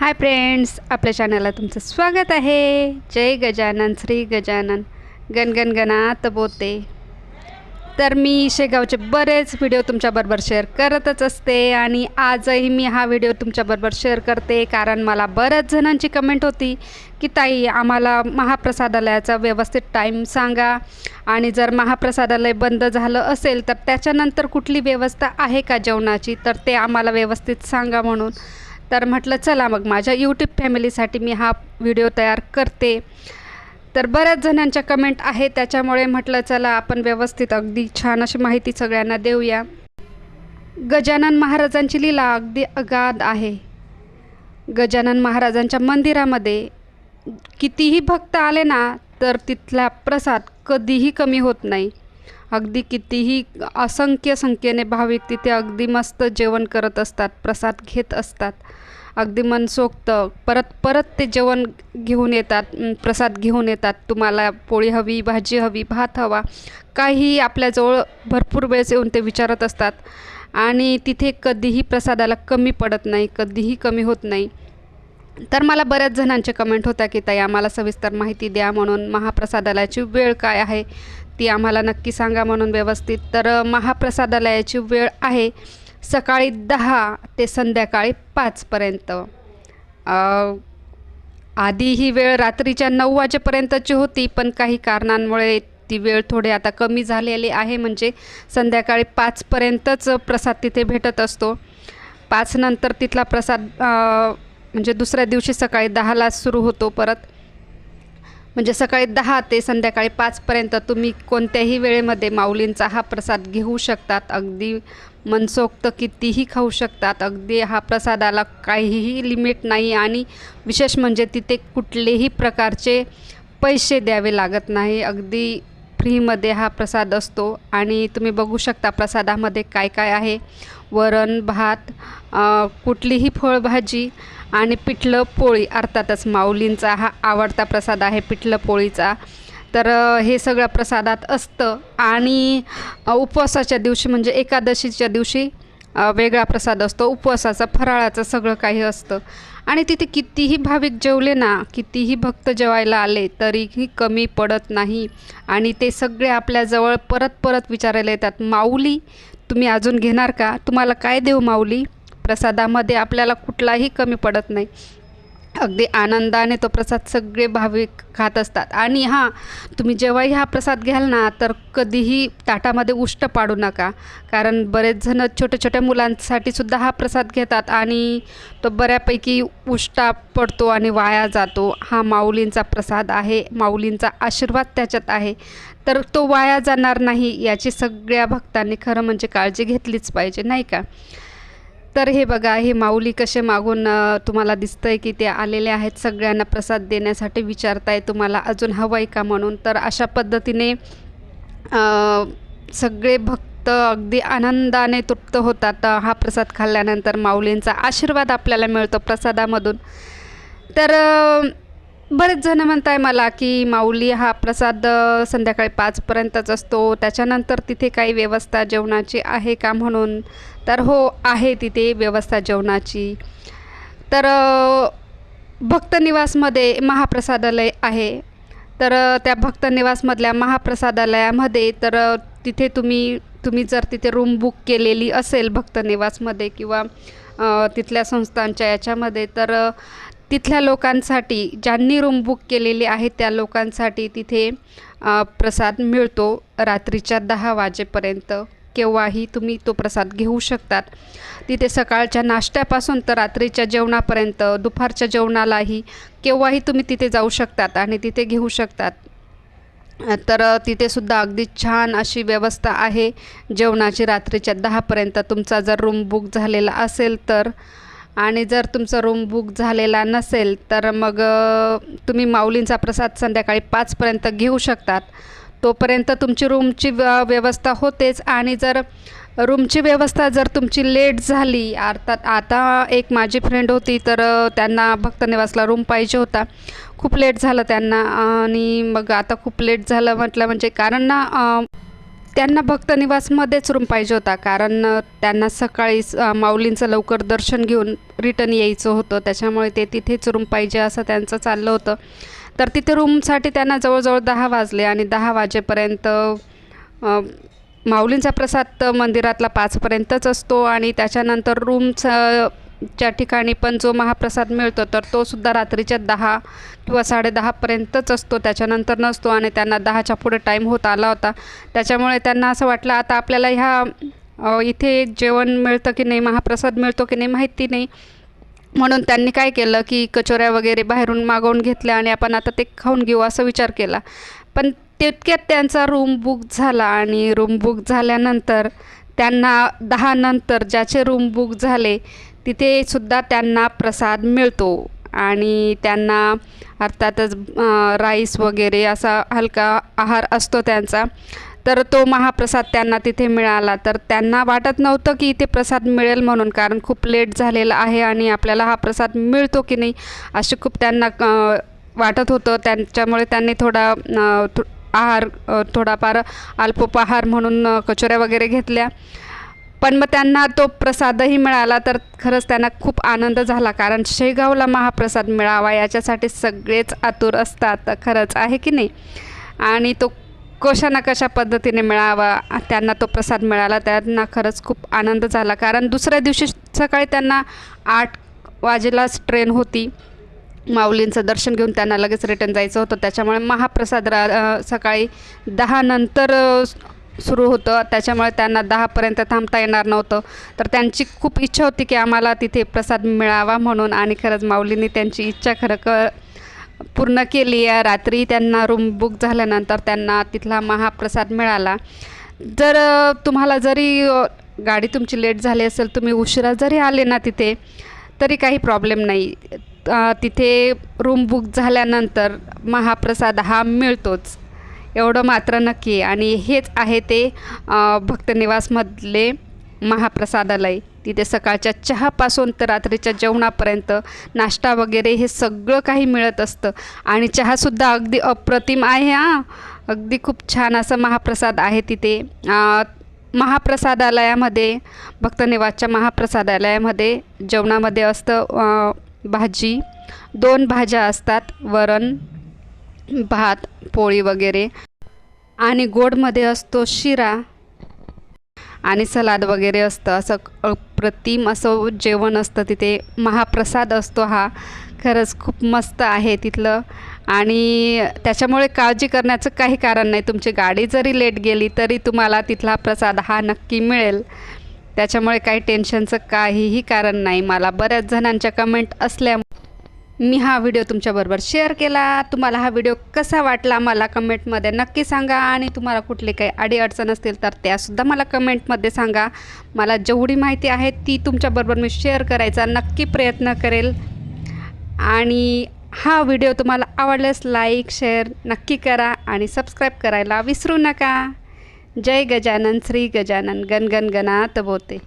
Hi friends आपल्या चॅनलला तुमचं स्वागत आहे. जय गजानन श्री गजानन. गणगण गणात बोते. तर मी शेगावचे बरेच व्हिडिओ तुमच्याबरोबर शेअर करतच असते आणि आजही मी हा व्हिडिओ तुमच्याबरोबर शेअर करते कारण मला बऱ्याच जणांची कमेंट होती की ताई आम्हाला महाप्रसादालयाचा व्यवस्थित टाईम सांगा आणि जर महाप्रसादालय बंद झालं असेल तर त्याच्यानंतर कुठली व्यवस्था आहे का जेवणाची? तर ते आम्हाला व्यवस्थित सांगा म्हणून. तर म्हटलं चला मग माझ्या यूट्यूब फॅमिलीसाठी मी हा व्हिडिओ तयार करते. तर बऱ्याच जणांच्या कमेंट आहे त्याच्यामुळे म्हटलं चला आपण व्यवस्थित अगदी छान अशी माहिती सगळ्यांना देऊया. गजानन महाराजांची लीला अगदी अगाध आहे. गजानन महाराजांच्या मंदिरामध्ये कितीही भक्त आले ना तर तिथला प्रसाद कधीही कमी होत नाही. अगदी कितीही असंख्य संख्येने भाविक तिथे अगदी मस्त जेवण करत असतात प्रसाद घेत असतात. अगदी मनसोक्त परत परत ते जेवण घेऊन येतात प्रसाद घेऊन येतात. तुम्हाला पोळी हवी भाजी हवी भात हवा. काही आपल्याजवळ भरपूर वेळेस येऊन ते विचारत असतात. आणि तिथे कधीही प्रसादाला कमी पडत नाही कधीही कमी होत नाही. तर मला बऱ्याच जणांचे कमेंट होत्या की ताई आम्हाला सविस्तर माहिती द्या म्हणून महाप्रसादालयाची वेळ काय आहे? ती आम्हाला नक्की सांगा म्हणून व्यवस्थित. तर महाप्रसादालयाची वेळ आहे. सकाळी दहा ते संध्याकाळी पाचपर्यंत आधी ही वेळ रात्रीच्या नऊ वाजेपर्यंतची होती पण काही कारणांमुळे ती वेळ थोडी आता कमी झालेली आहे. म्हणजे संध्याकाळी पाचपर्यंतच प्रसाद तिथे भेटत असतो. पाचनंतर तिथला प्रसाद म्हणजे दुसऱ्या दिवशी सकाळी दहाला सुरू होतो परत. म्हणजे सकाळी दहा ते संध्याकाळी पाचपर्यंत तुम्ही कोणत्याही वेळेमध्ये माऊलींचा हा प्रसाद घेऊ शकतात. अगदी मनसोक्त कितीही खाऊ शकतात. अगदी हा प्रसादाला काहीही लिमिट नाही आणि विशेष म्हणजे तिथे कुठलेही प्रकारचे पैसे द्यावे लागत नाही. अगदी फ्रीमध्ये हा प्रसाद असतो. आणि तुम्ही बघू शकता प्रसादामध्ये काय काय आहे. वरण भात कुठलीही फळभाजी आणि पिठलं पोळी अर्थातच माऊलींचा हा आवडता प्रसाद आहे पिठलं पोळीचा. तर हे सगळं प्रसादात असतं. आणि उपवासाच्या दिवशी म्हणजे एकादशीच्या दिवशी वेगळा प्रसाद असतो. उपवासाचा फराळाचं सगळं काही असतं. आणि तिथे कितीही भाविक जेवले ना कितीही भक्त जेवायला आले तरीही कमी पडत नाही. आणि ते सगळे आपल्याजवळ परत परत विचारायला येतात माऊली तुम्ही अजून घेणार का? तुम्हाला काय देऊ माऊली? प्रसादामध्ये आपल्याला कुठलाही कमी पडत नाही. अगदी आनंदाने तो प्रसाद सगळे भाविक खात असतात. आणि हां तुम्ही जेव्हाही हा प्रसाद घ्याल ना तर कधीही ताटामध्ये उष्ट पाडू नका. कारण बरेच जण छोट्या छोट्या मुलांसाठी सुद्धा हा प्रसाद घेतात आणि तो बऱ्यापैकी उष्टा पडतो आणि वाया जातो. हा माऊलींचा प्रसाद आहे माऊलींचा आशीर्वाद त्याच्यात आहे. तर तो वाया जाणार नाही याची सगळ्या भक्तांनी खरं म्हणजे काळजी घेतलीच पाहिजे नाही का? तर हे बघा हे माऊली कसे मागून तुम्हाला तुम्हाला दिसतंय की ते आलेले आहेत सगळ्यांना प्रसाद देण्यासाठी विचारताय तुम्हाला अजून हवं आहे का म्हणून. तर अशा पद्धतीने सगळे भक्त अगदी आनंदाने तृप्त होतात. हा प्रसाद खाल्ल्यानंतर माऊलींचा आशीर्वाद आपल्याला मिळतो प्रसादामधून. तर बरेच जण म्हणताय मला की माऊली हा प्रसाद संध्याकाळी पाचपर्यंतच असतो. त्याच्यानंतर तिथे काही व्यवस्था जेवणाची आहे का म्हणून? तर हो आहे तिथे व्यवस्था जेवणाची. तर भक्तनिवासमध्ये महाप्रसादालय आहे. तर त्या भक्तनिवासमधल्या महाप्रसादालयामध्ये तर तिथे तुम्ही तुम्ही जर तिथे रूम बुक केलेली असेल भक्तनिवासमध्ये किंवा तिथल्या संस्थांच्या याच्यामध्ये तर तिथल्या लोकांसाठी ज्यांनी रूम बुक केलेली आहे त्या लोकांसाठी तिथे प्रसाद मिळतो रात्रीच्या दहा वाजेपर्यंत. केव्हाही तुम्ही तो प्रसाद घेऊ शकतात. तिथे सकाळच्या नाश्त्यापासून तर रात्रीच्या जेवणापर्यंत दुपारच्या जेवणालाही केव्हाही तुम्ही तिथे जाऊ शकतात आणि तिथे घेऊ शकतात. तर तिथेसुद्धा अगदी छान अशी व्यवस्था आहे. जेवणाची रात्रीच्या दहापर्यंत तुमचा जर रूम बुक झालेला असेल तर आणि जर तुमचा रूम बुक झालेला नसेल तर मग तुम्ही माऊलींचा प्रसाद संध्याकाळी पाचपर्यंत घेऊ शकतात. तोपर्यंत तुमची रूमची व्यवस्था होतेच आणि जर रूमची व्यवस्था जर तुमची लेट झाली अर्थात आता एक माझी फ्रेंड होती तर त्यांना त्यांना भक्तनिवासला रूम पाहिजे होता. खूप लेट झालं त्यांना आणि मग आता खूप लेट झालं म्हटलं म्हणजे कारण ना त्यांना भक्तनिवासमध्येच रूम पाहिजे होता. कारण त्यांना सकाळी माऊलींचं लवकर दर्शन घेऊन रिटर्न यायचं होतं. त्याच्यामुळे ते तिथेच रूम पाहिजे असं त्यांचं चाललं होतं. तर तिथे रूमसाठी त्यांना जवळजवळ दहा वाजले आणि दहा वाजेपर्यंत माऊलींचा प्रसाद मंदिरातला पाचपर्यंतच असतो. आणि त्याच्यानंतर रूमचं च्या ठिकाणी पण जो महाप्रसाद मिळतो तर तो सुद्धा रात्रीच्या दहा किंवा साडेदहापर्यंतच असतो. त्याच्यानंतर नसतो आणि त्यांना दहाच्या पुढे टाईम होत आला होता. त्याच्यामुळे त्यांना असं वाटलं आता आपल्याला ह्या इथे जेवण मिळतं की नाही महाप्रसाद मिळतो की नाही माहिती नाही. म्हणून त्यांनी काय केलं की कचोऱ्या वगैरे बाहेरून मागवून घेतल्या आणि आपण आता ते खाऊन घेऊ असा विचार केला. पण तितक्यात त्यांचा रूम बुक झाला आणि रूम बुक झाल्यानंतर त्यांना दहा नंतर ज्याचे रूम बुक झाले तिथे सुद्धा त्यांना प्रसाद मिळतो. आणि त्यांना अर्थातच राईस वगैरे असा हलका आहार असतो त्यांचा. तर तो महाप्रसाद त्यांना तिथे मिळाला. तर त्यांना वाटत नव्हतं की इथे प्रसाद मिळेल म्हणून कारण खूप लेट झालेला आहे आणि आपल्याला हा प्रसाद मिळतो की नाही असे खूप त्यांना वाटत होतं. त्यांच्यामुळे त्यांनी थोडा आहार थोडाफार अल्पोपहार म्हणून कचोऱ्या वगैरे घेतल्या. पण मग त्यांना तो प्रसादही मिळाला तर खरंच त्यांना खूप आनंद झाला. कारण शेगावला महाप्रसाद मिळावा याच्यासाठी सगळेच आतुर असतात. खरंच आहे की नाही? आणि तो कशा ना कशा पद्धतीने मिळावा त्यांना तो प्रसाद मिळाला त्यांना खरंच खूप आनंद झाला. कारण दुसऱ्या दिवशी सकाळी त्यांना आठ वाजेलाच ट्रेन होती. माऊलींचं दर्शन घेऊन त्यांना लगेच रिटर्न जायचं होतं. त्याच्यामुळे महाप्रसाद रा सकाळी दहा नंतर सुरू होतं. त्याच्यामुळे त्यांना दहापर्यंत थांबता येणार नव्हतं. तर त्यांची खूप इच्छा होती की आम्हाला तिथे प्रसाद मिळावा म्हणून आणि खरंच माऊलींनी त्यांची इच्छा खरं क पूर्ण केली. आहे रात्री त्यांना रूम बुक झाल्यानंतर त्यांना तिथला महाप्रसाद मिळाला. जर तुम्हाला जरी गाडी तुमची लेट झाली असेल तुम्ही उशिरा जरी आले ना तिथे तरी काही प्रॉब्लेम नाही. तिथे रूम बुक झाल्यानंतर महाप्रसाद हा मिळतोच. एवढं मात्र नक्की. आणि हेच आहे ते भक्तनिवासमधले महाप्रसादालय. तिथे सकाळच्या चहापासून तर रात्रीच्या जेवणापर्यंत नाश्ता वगैरे हे सगळं काही मिळत असतं. आणि चहासुद्धा अगदी अप्रतिम आहे हां. अगदी खूप छान असं महाप्रसाद आहे तिथे. महाप्रसादालयामध्ये भक्तनिवासच्या महाप्रसादालयामध्ये जेवणामध्ये असतं भाजी. दोन भाज्या असतात वरण भात पोळी वगैरे. आणि गोडमध्ये असतो शिरा. आणि सलाद वगैरे असतं. असं अप्रतिम असं जेवण असतं तिथे. महाप्रसाद असतो हा. खरंच खूप मस्त आहे तिथलं. आणि त्याच्यामुळे काळजी करण्याचं काही कारण नाही. तुमची गाडी जरी लेट गेली तरी तुम्हाला तिथला प्रसाद हा नक्की मिळेल. त्याच्यामुळे काही टेन्शनचं काहीही कारण नाही. मला बऱ्याच जणांच्या कमेंट असल्या मी हा व्हिडिओ तुमच्याबरोबर शेअर केला. तुम्हाला हा व्हिडिओ कसा वाटला मला कमेंटमध्ये नक्की सांगा. आणि तुम्हाला कुठली काही अडीअडचण असतील तर त्यासुद्धा मला कमेंटमध्ये सांगा. मला जेवढी माहिती आहे ती तुमच्याबरोबर मी शेअर करायचा नक्की प्रयत्न करेल. आणि हा व्हिडिओ तुम्हाला आवडल्यास लाईक शेअर नक्की करा आणि सबस्क्राईब करायला विसरू नका. जय गजानन श्री गजानन गण गणात बोते.